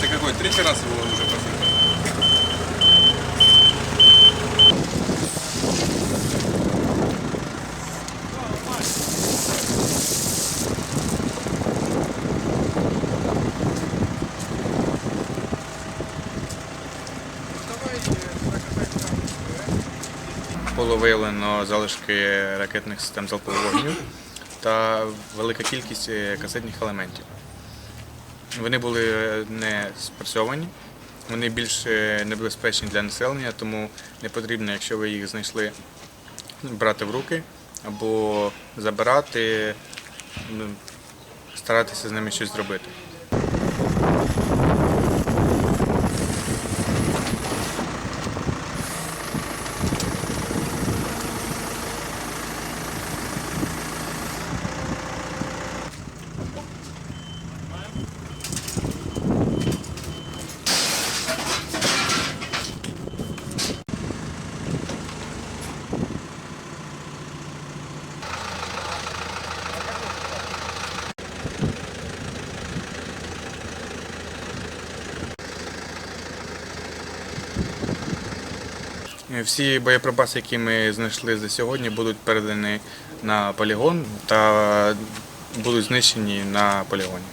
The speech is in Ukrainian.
Ты какой? Третий раз его уже посыпал? Було виявлено залишки ракетних систем залпового вогню та велика кількість е, касетних елементів. Вони були е, не спрацьовані, вони більш е, небезпечні для населення, тому не потрібно, якщо ви їх знайшли, брати в руки або забирати, ну, старатися з ними щось зробити. Всі боєприпаси, які ми знайшли за сьогодні, будуть передані на полігон та будуть знищені на полігоні.